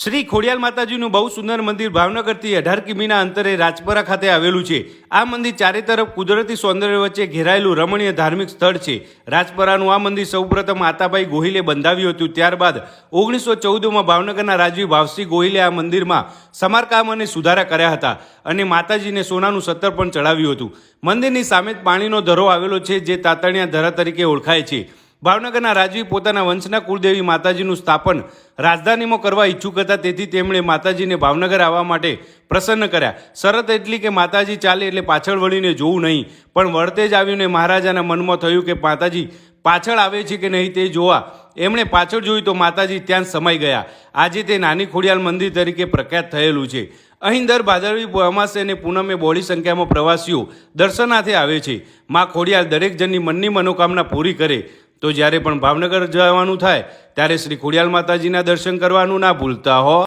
શ્રી ખોડિયાલ માતાજીનું બહુ સુંદર મંદિર ભાવનગરથી અઢાર કિમીના અંતરે રાજપરા ખાતે આવેલું છે. આ મંદિર ચારે તરફ કુદરતી સૌંદર્ય વચ્ચે ઘેરાયેલું રમણીય ધાર્મિક સ્થળ છે. રાજપરાનું આ મંદિર સૌપ્રથમ આતાભાઈ ગોહિલે બંધાવ્યું હતું. ત્યારબાદ ઓગણીસો ચૌદમાં ભાવનગરના રાજવી ભાવસિંહ ગોહિલે આ મંદિરમાં સમારકામ અને સુધારા કર્યા હતા અને માતાજીને સોનાનું સત્તર પણ ચડાવ્યું હતું. મંદિરની સામે પાણીનો ધરો આવેલો છે, જે તાતણિયા ધરા તરીકે ઓળખાય છે. ભાવનગરના રાજવી પોતાના વંશના કુળદેવી માતાજીનું સ્થાપન રાજધાનીમાં કરવા ઈચ્છુક હતા, તેથી તેમણે માતાજીને ભાવનગર આવવા માટે પ્રસન્ન કર્યા. શરત એટલી કે માતાજી ચાલે એટલે પાછળ વળીને જોવું નહીં, પણ વળતે જ આવ્યું ને મહારાજાના મનમાં થયું કે માતાજી પાછળ આવે છે કે નહીં તે જોવા. એમણે પાછળ જોયું તો માતાજી ત્યાં સમાઈ ગયા. આજે તે નાની ખોડિયાલ મંદિર તરીકે પ્રખ્યાત થયેલું છે. અહીં દર ભાદરવી અમાસે અને પૂનમે બહોળી સંખ્યામાં પ્રવાસીઓ દર્શનાર્થે આવે છે. માં ખોડિયાલ દરેક જણની મનની મનોકામના પૂરી કરે. તો જ્યારે પણ ભાવનગર જવાનું થાય, ત્યારે શ્રી ખોડિયાલ માતાજીના દર્શન કરવાનું ના ભૂલતા હો.